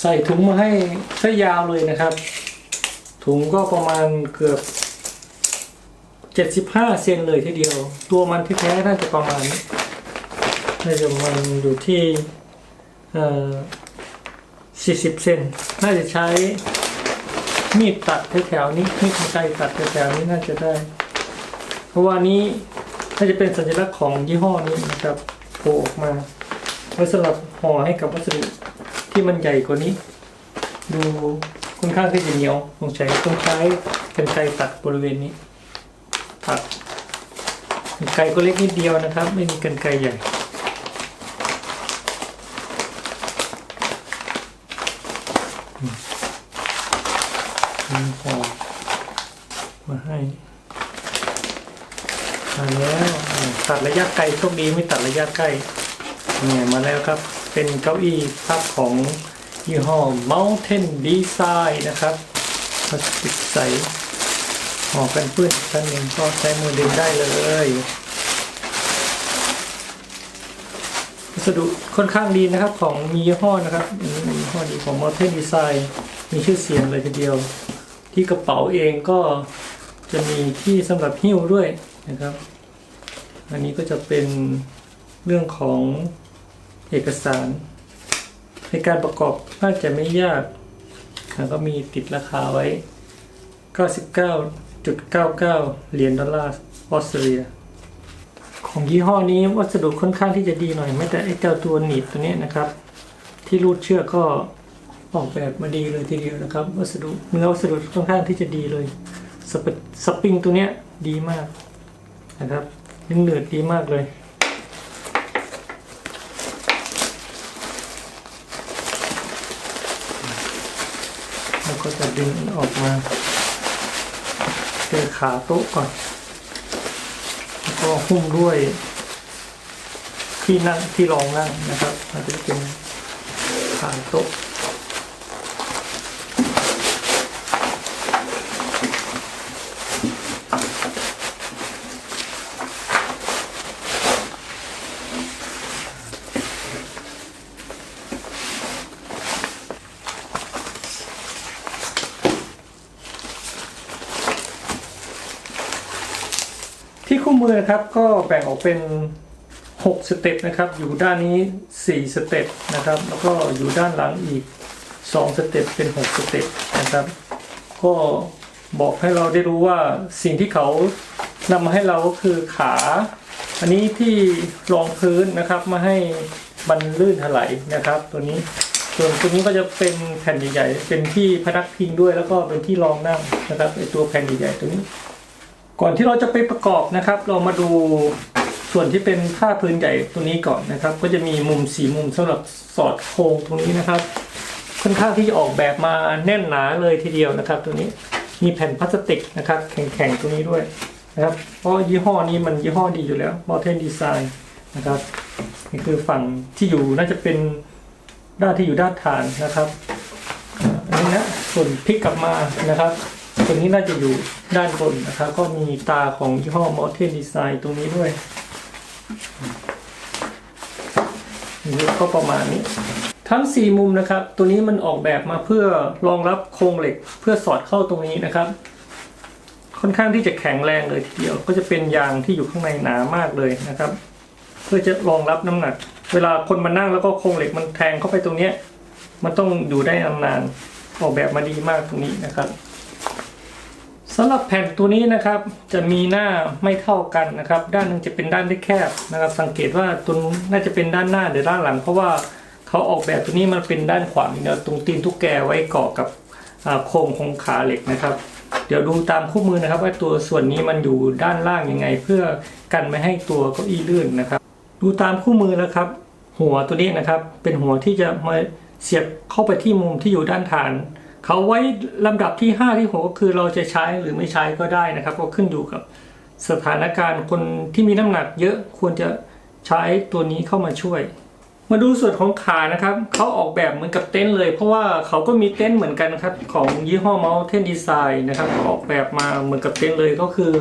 ใส่ถุงมาให้ใช้ยาวเลยนะครับ ถุงก็ประมาณเกือบ75เซนเลยทีเดียว ตัวมันที่แท้ๆน่าจะประมาณน่าจะมันอยู่ที่เอ่อ40เซนน่าจะใช้มีดตัดแถวๆนี้มีดกรรไกรตัดแถวๆนี้น่าจะได้ เพราะว่านี้น่าจะเป็นสัญลักษณ์ของยี่ห้อนี้นะครับโผล่ออกมาไว้สำหรับห่อให้กับวัสดุ ที่มันใหญ่กว่านี้ ดูค่อนข้างที่จะเหนียวสงสัยต้องใช้กันไกรตัดบริเวณนี้ตัดกันไกรก็เล็กนิดเดียวนะครับ ไม่มีกันไกรใหญ่มีห่อมาให้มาแล้วตัดระยะไกลโชคดีไม่ตัดระยะใกล้เนี่ยมาแล้วครับ เป็นเก้าอี้พับของยี่ห้อ Mountain Design นะครับพลาสติกใสห่อกันเปื้อนกชั้นหนึ่งก็ใช้มือดึงได้เลยวัสดุค่อนข้างดีนะครับของมียี่ห้อนะครับมียี่ห้อดีของ Mountain Design มีชื่อเสียงเลยทีเดียว ที่กระเป๋าเองก็จะมีที่สำหรับหิ้วด้วยนะครับ อันนี้ก็จะเป็นเรื่องของ เอกสาร ในการประกอบน่าจะไม่ยากแล้วก็มีติดราคาไว้ 99.99 เหรียญดอลลาร์ออสเตรเลีย ของยี่ห้อนี้วัสดุค่อนข้างที่จะดีหน่อยไม่แต่ไอ้เจ้าตัวหนีบตัวนี้นะครับ ที่รูดเชือกก็ออกแบบมาดีเลยทีเดียวนะครับ วัสดุเนื้อวัสดุค่อนข้างที่จะดีเลยสปสปริงตัวเนี้ยดีมากนะครับยังเหนืดดีมากเลย แล้ว ก็จะดึงออกมาเจอขาโต๊ะก่อน แล้วก็หุ้มด้วย ที่นั่งที่รองนั่งนะครับอาจจะเป็นขาโต๊ะ มือนะครับก็แบ่งออกเป็น 6 สเต็ปนะครับ อยู่ด้านนี้ 4 สเต็ปนะครับ แล้วก็อยู่ด้านหลังอีก 2 สเต็ปเป็น 6 สเต็ปนะครับ ก็บอกให้เราได้รู้ว่าสิ่งที่เขานำมาให้เราก็คือขา อันนี้ที่รองพื้นนะครับมาให้มันลื่นถลายนะครับ ตัวนี้ส่วนตัวนี้ก็จะเป็นแผ่นใหญ่ๆเป็นที่พนักพิงด้วย แล้วก็เป็นที่รองนั่งนะครับไอตัวแผ่นใหญ่ๆตัวนี้ ก่อนที่เราจะไปประกอบนะครับ เรามาดูส่วนที่เป็นผ้าพื้นใหญ่ตัวนี้ก่อนนะครับ ก็จะมีมุมสีมุมสำหรับสอดโครงตรงนี้นะครับ ค่อนข้างที่จะออกแบบมาแน่นหนาเลยทีเดียวนะครับ ตัวนี้มีแผ่นพลาสติกนะครับ แข็งๆตรงนี้ด้วยนะครับ เพราะยี่ห้อนี้มันยี่ห้อดีอยู่แล้ว Modern Design นะครับนี่คือฝั่งที่อยู่น่าจะเป็นด้านที่อยู่ด้านฐานนะครับอันนี้นะส่วนพลิกกลับมานะครับ ตัวนี้น่าจะอยู่ด้านบนนะครับก็มีตาของยี่ห้อ Modern Design ตรงนี้ด้วยนี่ก็ประมาณนี้ ทั้ง 4 มุมนะครับ ตัวนี้มันออกแบบมาเพื่อรองรับโครงเหล็กเพื่อสอดเข้าตรงนี้นะครับ ค่อนข้างที่จะแข็งแรงเลยทีเดียว ก็จะเป็นยางที่อยู่ข้างในหนามากเลยนะครับ เพื่อจะรองรับน้ำหนัก เวลาคนมานั่งแล้วก็โครงเหล็กมันแทงเข้าไปตรงเนี้ยมันต้องอยู่ได้นานๆออกแบบมาดีมากตรงนี้นะครับ สำหรับแผ่นตัวนี้นะครับจะมีหน้าไม่เท่ากันนะครับ ด้านหนึงจะเป็นด้านที่แคบนะครับ สังเกตว่าตัวนี้น่าจะเป็นด้านหน้าหรือด้านหลัง เพราะว่าเขาออกแบบตัวนี้มันเป็นด้านขวางเดียวตรงตีนทุกแกไว้เกาะกับโครงของขาเหล็กนะครับ เดี๋ยวดูตามคู่มือนะครับ ว่าตัวส่วนนี้มันอยู่ด้านล่างยังไง เพื่อกันไม่ให้ตัวเก้าอี้ลื่นนะครับ ดูตามคู่มือนะครับ หัวตัวนี้นะครับ เป็นหัวที่จะมาเสียบเข้าไปที่มุมที่อยู่ด้านฐาน เขาไว้ลำดับที่ 5 ที่6ก็คือเราจะใช้หรือไม่ใช้ก็ได้นะครับ ก็ขึ้นอยู่กับสถานการณ์คนที่มีน้ำหนักเยอะควรจะใช้ตัวนี้เข้ามาช่วย มาดูส่วนของขานะครับเขาออกแบบเหมือนกับเต็นท์เลย เพราะว่าเขาก็มีเต็นท์เหมือนกันครับของยี่ห้อ Mountain Design นะครับออกแบบมาเหมือนกับเต็นท์เลยก็คือ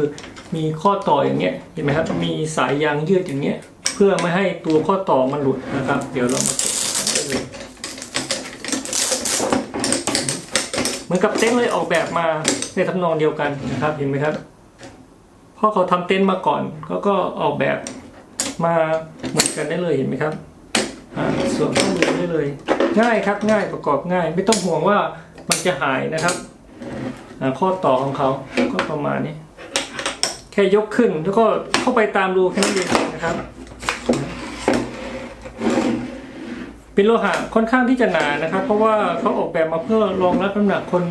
มีข้อต่ออย่างเงี้ยเห็นไหมครับมีสายยางยืดอย่างเงี้ยเพื่อไม่ให้ตัวข้อต่อมันหลุดนะครับ เดี๋ยวเรามาเก็บกันได้เลย เหมือนกับเต็นท์เลยออกแบบมาในทำนองเดียวกันนะครับเห็นไหมครับพราะเขาทำเต็นท์มาก่อนเขาก็ออกแบบมาเหมือนกันได้เลยเห็นไหมครับอ่าสวมข้อมือได้เลย ง่ายครับง่ายประกอบง่าย ไม่ต้องห่วงว่ามันจะหายนะครับข้อต่อของเขาก็ประมาณนี้ แค่ยกขึ้นแล้วก็เข้าไปตามรูแค่นั้นเองนะครับ เป็นโลหะค่อนข้างที่จะหนานะครับ เพราะว่าเขาออกแบบมาเพื่อรองรับน้ำหนักคน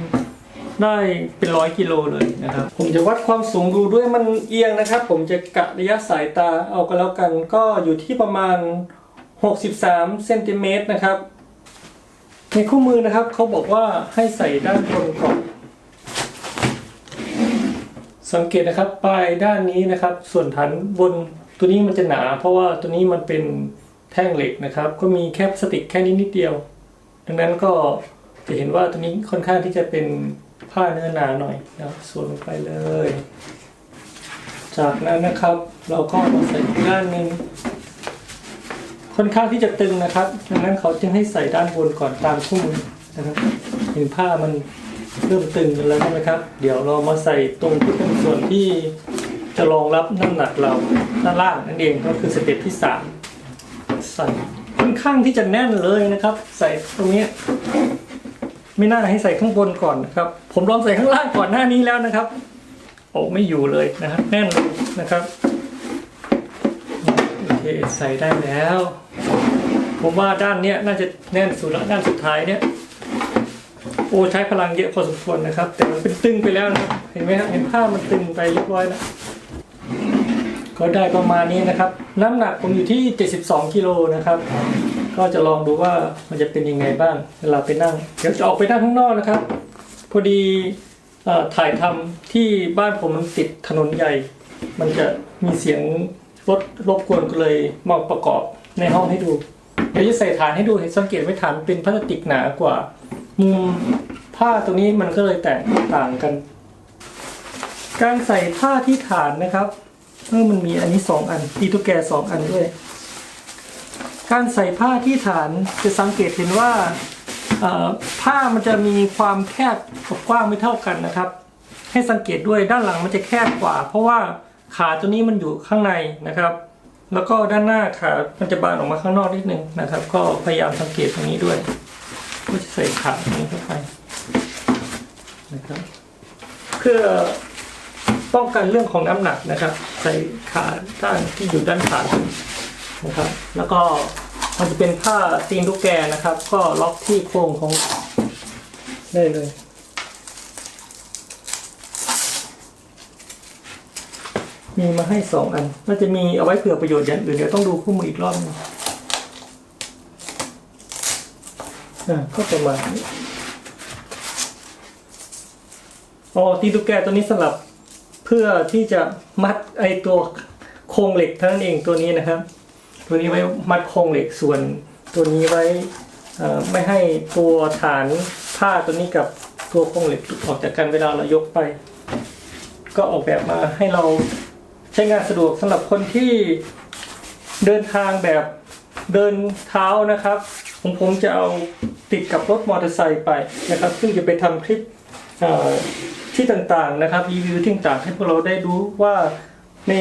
ได้เป็นร้อยกิโลเลยนะครับ ผมจะวัดความสูงดูด้วยมันเอียงนะครับ ผมจะกะระยะสายตาเอากันแล้วกันก็อยู่ที่ประมาณ 63เซนติเมตรนะครับในคู่มือนะครับเขาบอกว่าให้ใส่ด้านบนก่อนสังเกตนะครับปลายด้านนี้นะครับ ส่วนฐานบนตัวนี้มันจะหนา เพราะว่าตัวนี้มันเป็น แท่งเหล็กนะครับ ก็มีแค่พลาสติกแค่นี้นิดเดียว ดังนั้นก็จะเห็นว่าตัวนี้ค่อนข้างที่จะเป็นผ้าเนื้อหนาหน่อยนะครับส่วนลงไปเลย จากนั้นนะครับ เราก็มาใส่ด้านหนึ่งค่อนข้างที่จะตึงนะครับดังนั้นเขาจึงให้ใส่ด้านบนก่อนตามคู่มือนะครับเห็นผ้ามันเริ่มตึงกันแล้วใช่ไหมครับ เดี๋ยวเรามาใส่ตรงที่เป็นส่วนที่จะรองรับน้ำหนักเราด้านล่างนั่นเองก็คือสเต็ปที่สาม ใส่ค่อนข้างที่จะแน่นเลยนะครับ ใส่ตรงนี้ ไม่น่าให้ใส่ข้างบนก่อนนะครับ ผมลองใส่ข้างล่างก่อนหน้านี้แล้วนะครับโอ้ไม่อยู่เลยนะครับแน่นนะครับโอเคใส่ได้แล้ว ผมว่าด้านเนี้ยน่าจะแน่นสุดล้วด้านสุดท้ายเนี้ยโอ้ใช้พลังเยอะพอสมควรนะครับ แต่มันเป็นตึงไปแล้วนะเห็นไหมครับเห็นผ้ามันตึงไปเรียบร้อยแล้ว ก็ได้ประมาณนี้นะครับ น้ำหนักผมอยู่ที่ 72กิโลนะครับ ก็จะลองดูว่ามันจะเป็นยังไงบ้างเวลาไปนั่ง เดี๋ยวจะออกไปนั่งข้างนอกนะครับ พอดีอถ่ายทำที่บ้านผมมันติดถนนใหญ่ มันจะมีเสียงรถรบกวนก็เลยมาประกอบในห้องให้ดูเดี๋ยวจะใส่ฐานให้ดูเห็นสังเกตไว้ฐานเป็นพลาสติกหนากว่า มุมผ้าตรงนี้มันก็เลยแตกต่างกัน การใส่ผ้าที่ฐานนะครับ เมื่อมันมีอันนี้สองอันอีทุกแกสองอันด้วย การใส่ผ้าที่ฐานจะสังเกตเห็นว่าผ้ามันจะมีความแคบกับกว้างไม่เท่ากันนะครับ ให้สังเกตด้วยด้านหลังมันจะแคบกว่า เพราะว่าขาตัวนี้มันอยู่ข้างในนะครับ แล้วก็ด้านหน้าขามันจะบานออกมาข้างนอกนิดนึงนะครับ ก็พยายามสังเกตตรงนี้ด้วยก็จะใส่ขาตรงนี้เข้าไปนะครับเพื่อ ป้องกันเรื่องของน้ำหนักนะครับ ใส่ขาด้านที่อยู่ด้านขานะครับ แล้วก็มันจะเป็นผ้าตีนลูกแกนะครับ ก็ล็อกที่โครงของได้เลยมีมาให้สองอัน น่าจะมีเอาไว้เผื่อประโยชน์อย่างอื่นเดี๋ยวต้องดูคู่มืออีกรอบหนึงอ่าก็ประมาณนี้อ๋อตีนลูกแกตัวนี้สำหรับ พื่อที่จะมัดไอตัวโครงเหล็กเท่านั้นเองตัวนี้นะครับ ตัวนี้ไว้มัดโครงเหล็กส่วนตัวนี้ไว้ไม่ให้ตัวฐานผ้าตัวนี้กับตัวโครงเหล็กออกจากกันเวลาเรายกไป ก็ออกแบบมาให้เราใช้งานสะดวกสำหรับคนที่เดินทางแบบเดินเท้านะครับผมผมจะเอาติดกับรถมอเตอร์ไซค์ไปนะครับ ซึ่งจะไปทำคลิป ที่ต่างๆนะครับรีวิวที่ต่างๆให้พวกเราได้รู้ว่าใน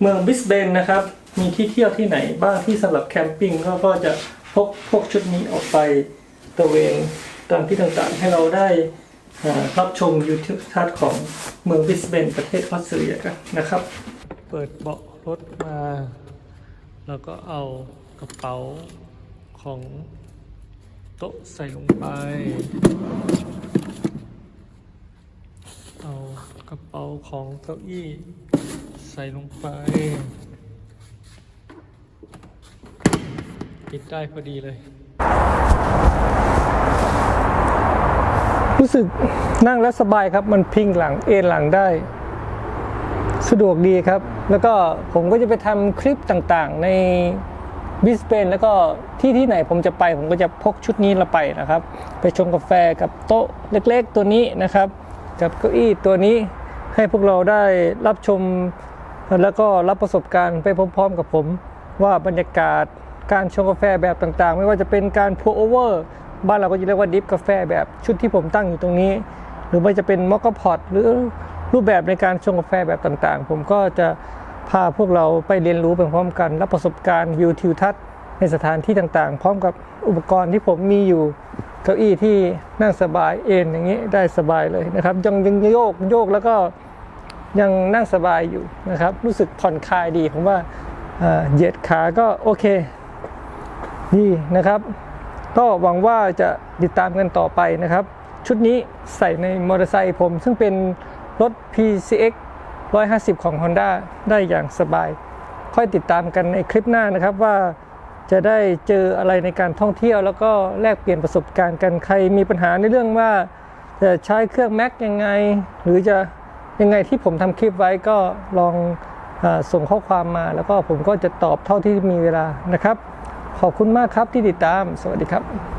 เมืองบิสเบนนะครับ มีที่เที่ยวที่ไหนบ้างที่สำหรับแคมปิ้งก็ก็จะพกพวกชุดนี้ออกไปตระเวนตามที่ต่างๆ ให้เราได้รับชมยูทูบทัศน์ของเมืองบิสเบนประเทศออสเตรเลียกันนะครับ เปิดเบาะรถมา แล้วก็เอากระเป๋าของโต๊ะใส่ลงไป เอากระเป๋าของเก้าอี้ใส่ลงไป ปิดได้พอดีเลย รู้สึกนั่งแล้วสบายครับ มันพิงหลังเอนหลังได้ สะดวกดีครับ แล้วก็ผมก็จะไปทำคลิปต่างๆ ในบิสเบนแล้วก็ที่ที่ไหนผมจะไป ผมก็จะพกชุดนี้ละไปนะครับ ไปชงกาแฟกับโต๊ะเล็ก ๆ ตัวนี้นะครับ กับเก้าอี้ตัวนี้ให้พวกเราได้รับชมแล้วก็รับประสบการณ์ไปพร้อมๆกับผม ว่าบรรยากาศการชงกาแฟแบบต่างๆ ไม่ว่าจะเป็นการพัวโอเวอร์บ้านเราก็จะเรียกว่าดิฟกาแฟแบบชุดที่ผมตั้งอยู่ตรงนี้ หรือว่าจะเป็นมอคคพอตหรือรูปแบบในการชงกาแฟแบบต่างๆ ผมก็จะพาพวกเราไปเรียนรู้ไปพร้อมกัน รับประสบการณ์วิวทิวทัศน์ในสถานที่ต่างๆ พร้อมกับอุปกรณ์ที่ผมมีอยู่ เก้าอี้ที่นั่งสบายเอนอย่างนี้ได้สบายเลยนะครับ ยังยังโยกโยกแล้วก็ยังนั่งสบายอยู่นะครับ รู้สึกผ่อนคลายดีผมว่าเอ่อเหยียดขาก็โอเคดีนะครับ ก็หวังว่าจะติดตามกันต่อไปนะครับ ชุดนี้ใส่ในมอเตอร์ไซค์ผม ซึ่งเป็นรถ PCX 150 ของ Honda ได้อย่างสบาย ค่อยติดตามกันในคลิปหน้านะครับว่า จะได้เจออะไรในการท่องเที่ยว แล้วก็แลกเปลี่ยนประสบการณ์กันใครมีปัญหาในเรื่องว่าจะใช้เครื่อง Mac ยังไง หรือจะยังไงที่ผมทำคลิปไว้ก็ลองอส่งข้อความมา แล้วก็ผมก็จะตอบเท่าที่มีเวลานะครับ ขอบคุณมากครับที่ติดตาม สวัสดีครับ